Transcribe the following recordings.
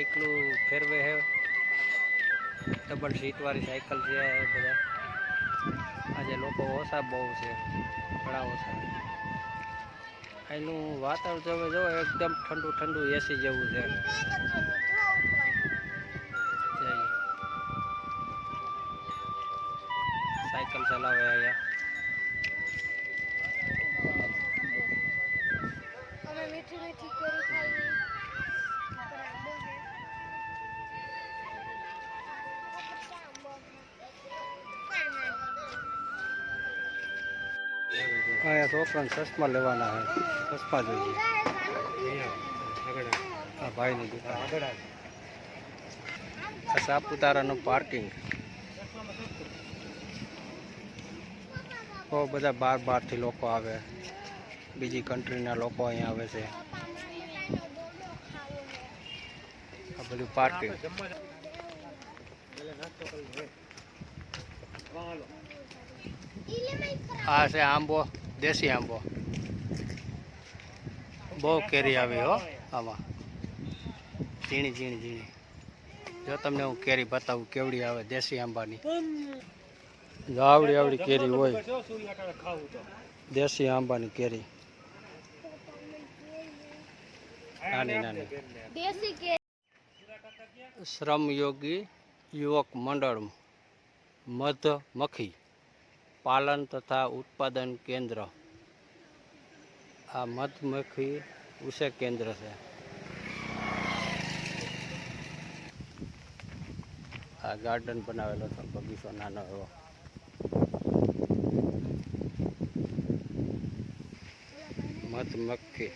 સાયકલું ફેરવે છે. Double સીટવાળી cycle છે બધા. આજે લોકો ઓછા બહુ છે, ઘણા ઓછા. અહીંનું વાતાવરણ તમે જો, એકદમ ઠંડુ ઠંડુ એસી જેવું છે. સાયકલ ચલાવે અહીંયા. મીઠી મીઠી અહીંયા છોકરાને ચશ્મા લેવાના છે. ચશ્મા જોઈએ. આ ભાઈની દુકાન. સાપુતારાનું પાર્કિંગ બહુ બધા બાર બારથી લોકો આવે. બીજી કન્ટ્રીના લોકો અહીંયા આવે છે. આ બધું પાર્કિંગ આ છે આંબો. દેશી આંબો. બહુ કેરી આવી હો. આમાં ઝીણી ઝીણી ઝીણી. જો તમને હું કેરી બતાવું કેવડી આવે દેશી આંબાની. જો આવડી આવડી કેરી હોય. દેશી આંબાની કેરી. નાની નાની. શ્રમયોગી યુવક મંડળ મધમખી પાલન તથા ઉત્પાદન કેન્દ્ર. આ મધમખી ઉછેર કેન્દ્ર છે. આ ગાર્ડન બનાવેલો છે, બગીચો નાનો એવો. મધમખી,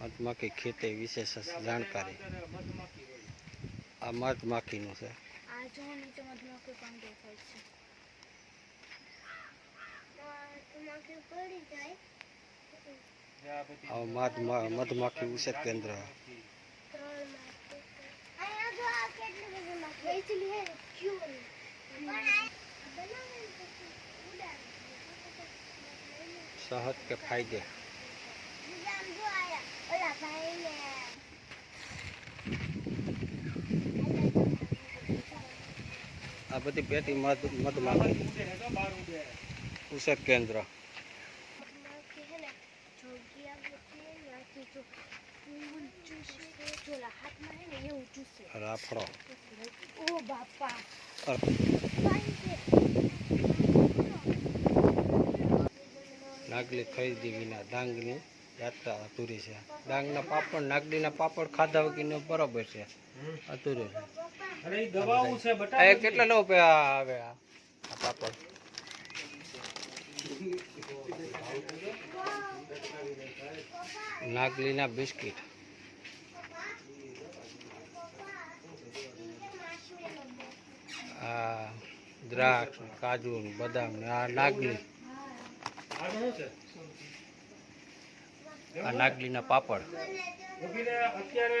મધમાખી ખેતી વિશેષ જાણકારી. આ મધમાખીનું છે. हाँ, और मध मधुमक्खी केंद्र है। सेहत के फ़ायदे। આ બધી પેટી મધ મધમાખી રાફડો ઓ બાપા નાગલી ખરીદી વિના ડાંગની યાત્રા અધૂરી છે. ડાંગના પાપડ નાગલીના પાપડ ખાધા વગીને બરોબર છે. અધૂરું છે. કેટલા લો આવે આ પાપડ. નાગલીના બિસ્કિટ. આ દ્રાક્ષ કાજુ બદામ આ નાગલી. આ નાગલીના પાપડ. અત્યારે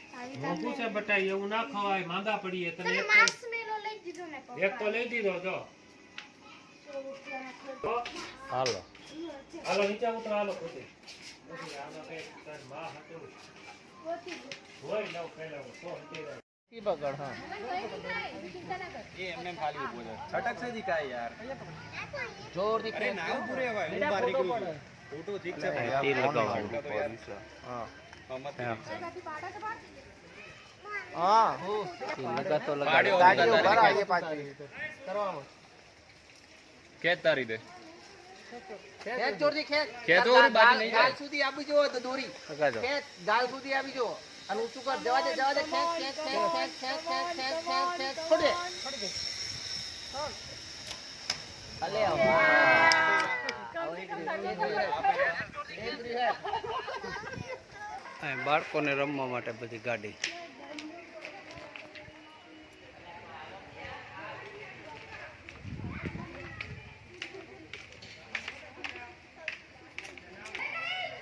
મોઘું છે બટાઈ એવું ના ખવાય માંદા પડીએ તને એક એક તો લઈ દીધો જો. હાલો. હાલો નીચે ઉતરો હાલો ખુશી बगड़ हाँ ये एमएम खाली बोल छटक से दिखाए यार ज़ोर दिख रहे ना पूरे भाई बारीक फ़ोटो ठीक से भाई तीर लगाओ हाँ मत તારી દે. જોરથી બાજુ નહીં ગાલ સુધી જો તો દોરી. ગાલ સુધી જો અને ઊંચું કર જવા દે જવા દે. છોડ દે છોડ દે. અલે વાહ. હે. અહીં બાળકોને રમવા માટે બધી ગાડી.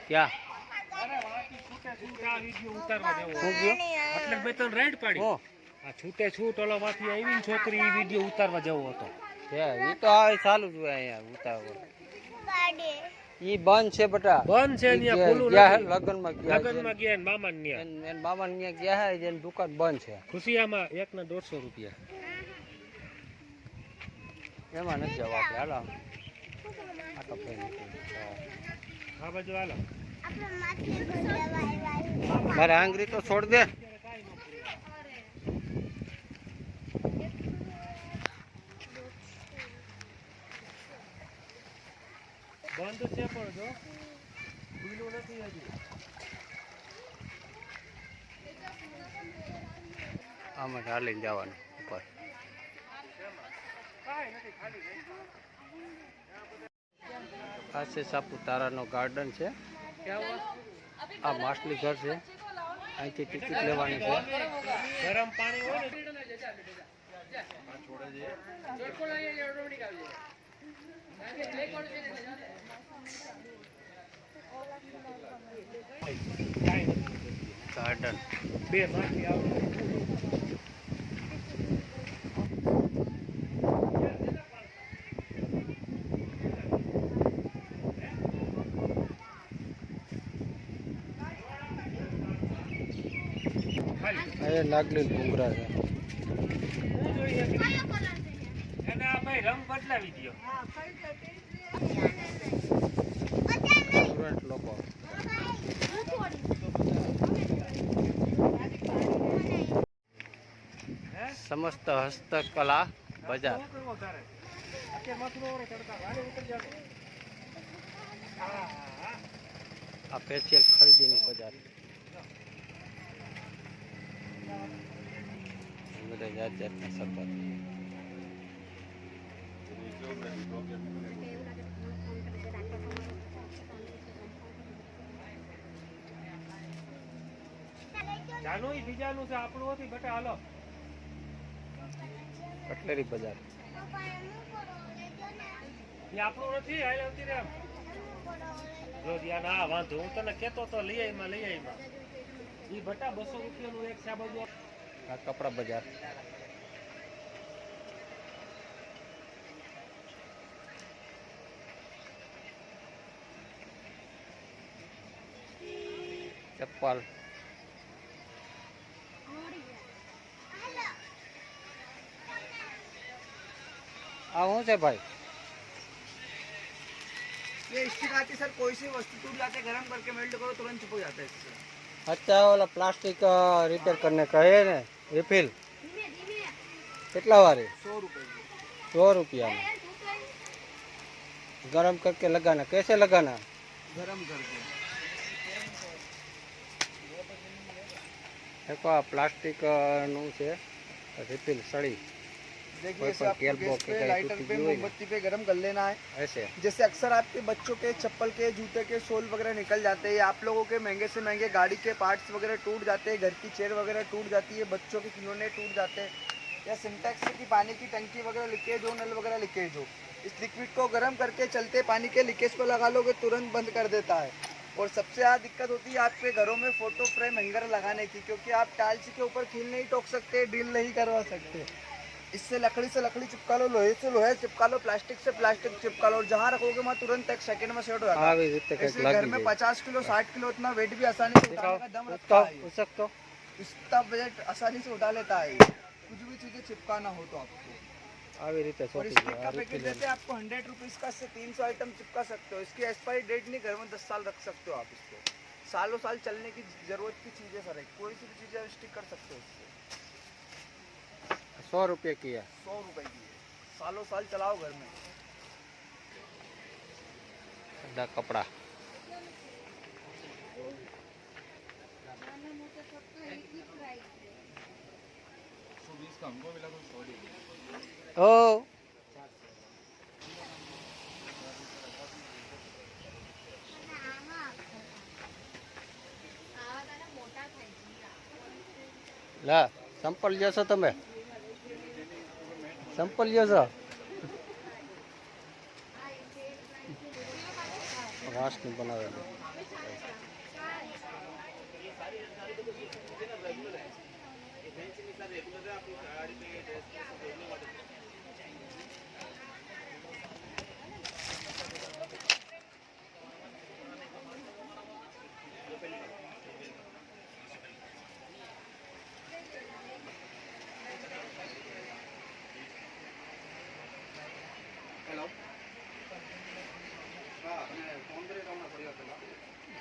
ક્યાં? આ ઉતારવા જેવો એટલે મેં તને પાડી. આ છૂટે છૂટ ઓલા માંથી આવી ને છોકરી એ વીડિયો ઉતારવા જેવો હતો. એ તો આવે ચાલુ જ હોય અહીંયા ઉતાવળ ઈ બંધ છે બટા. બંધ છે ગયા- ખુલ્લું ગયા હે, નથી. લગ્નમાં ગયા. લગનમાં ગયા ને મામા ને ત્યાં. એન- મામા ને ગયા હે જેની દુકાન બંધ છે. ખુશિયામાં એક ના દોઢસો રૂપિયા. એમાં નથી જવા આપણે હાલો આ તો આ બાજુ હાલો. મારે આંગળી તો છોડ દે. બંધ છે પણ જો. ખુલ્લું નથી હજી. આમાં ચાલીને જવાનું ઉપર. આ છે સાપુતારાનો ગાર્ડન છે. આ માછલી ઘર છે. અહીંથી ટિકિટ લેવાની છે. ગરમ પાણી હોય ને. ગાર્ડન બે માંથી આવે નાગલી ડુંગરા છે. લોકો. સમસ્ત હસ્તકલા બજાર. આ પેશિયલ ખરીદીની અત્યારે માથું ન ઓરે તડકા વારે ઉતરી જાતો હા હા આ સ્પેશિયલ ખરીદીની બજાર બધા જાત જાતના સરબત જાનું ઈ બીજાનું છે આપણું નથી બટે હાલો. કટલેરી બજાર. એ આપણું નથી હાલ આવતી રે આમ. જો ધ્યાન આ વાંધો હું તને કેતો તો લઈ આવીમાં લઈ આવીમાં ઈ બટા બસો રૂપિયાનું એક છે આ બાજુ આ કપડા બજાર ચપ્પલ આ શું છે ભાઈ ये स्टिक आती है सर कोई सी वस्तु टूट जाते हैं, गरम करके मेल्ट करो तुरंत चिपक जाता है इससे અત્યારે ઓલા પ્લાસ્ટિક રિપેર કરીને કહે ને રિફિલ કેટલા વાળી સો રૂપિયા ગરમ કરકે લગાના. કેસે લગાના? ગરમ કરકે. દેખો આ પ્લાસ્ટિકનું છે રિફિલ સળી. देखिए कोई इसे आपको गैस पे लाइटर पे मोमबत्ती पे गरम कर लेना है। ऐसे? जैसे अक्सर आपके बच्चों के चप्पल के जूते के सोल वगैरह निकल जाते हैं आप लोगों के महँगे से महँगे गाड़ी के पार्ट्स वगैरह टूट जाते हैं घर की चेयर वगैरह टूट जाती है बच्चों के खिलौने टूट जाते हैं या सिंटेक्स की पानी की टंकी वगैरह लीकेज हो नल वगैरह लीकेज हो इस लिक्विड को गर्म करके चलते पानी के लीकेज पर लगा लोगे तुरंत बंद कर देता है। और सबसे ज़्यादा दिक्कत होती है आपके घरों में फ़ोटो फ्रेम हैंगर लगाने की क्योंकि आप टाइल्स के ऊपर खील नहीं टोक सकते ड्रिल नहीं करवा सकते। इससे लकड़ी से लकड़ी चिपका लो लोहे से लोहे चिपका लो प्लास्टिक से प्लास्टिक चिपका लो और जहाँ रखोगे वहाँ तुरंत एक सेकंड में सेट हो जाता है આવી રીતે કંઈક इसलिए घर લાગી में જાય पचास किलो साठ किलो इतना वेट भी आसानी से दिखाओ उठाने का दम उसका रखता है ये। उसक तो इतना वेट आसानी से उठा लेता है ये। कुछ भी चीजें चिपकाना हो तो आपको આવી રીતે और સોંપી इस દો किट આ का રીતે पैकेट देते हैं आपको हंड्रेड रुपीज का इससे तीन सौ आइटम चिपका सकते हो इसकी एक्सपायरी डेट नहीं घर में दस साल रख सकते हो आप इसको सालों साल चलने की जरूरत की चीजें सर है कोई सी भी चीजें स्टिक कर सकते हो इससे સો રૂપિયા કિયા सौ रुपए की है सालों साल चलाओ घर में બધા કપડા ઓ લા સંપલ લ્યો છો તમે સંપલ લ્યો છો વાંસનું બનાવેલું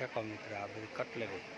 દેખો મિત્ર આ બધી કટલેરી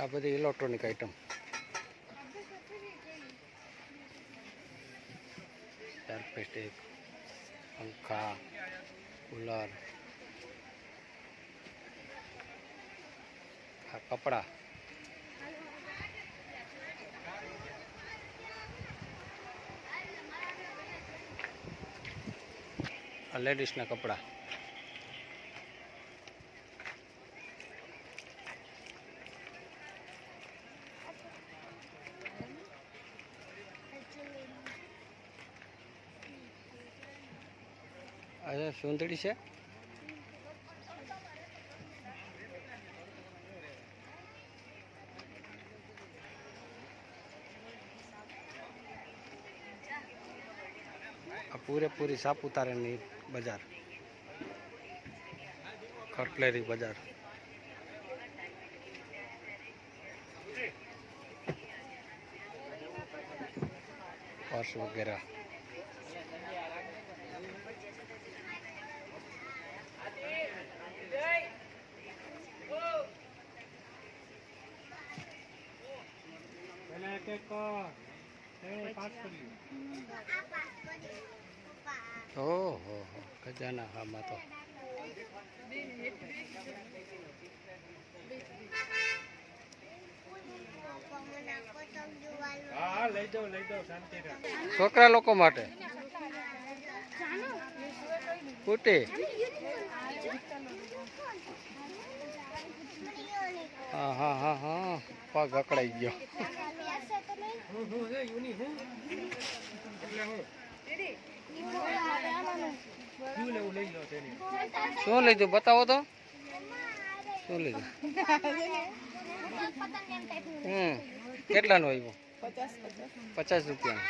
આ બધી ઇલેક્ટ્રોનિક આઈટમ સ્ટેક પંખા કુલર આ કપડા. આ લેડીઝના કપડા આ સુંદડી છે આ પૂરેપૂરી સાપુતારાની બજાર કટલેરી બજાર પર્સ વગેરે એ પાસ ઓહો ખજાના હામાં તો. છોકરા લોકો માટે. કુટી. હા હા હા હા પગ અકળાઈ ગયો. શું લઈ લો બતાવો તો. શું લીધું? હમ. કેટલાનો આવ્યો? પચાસ રૂપિયા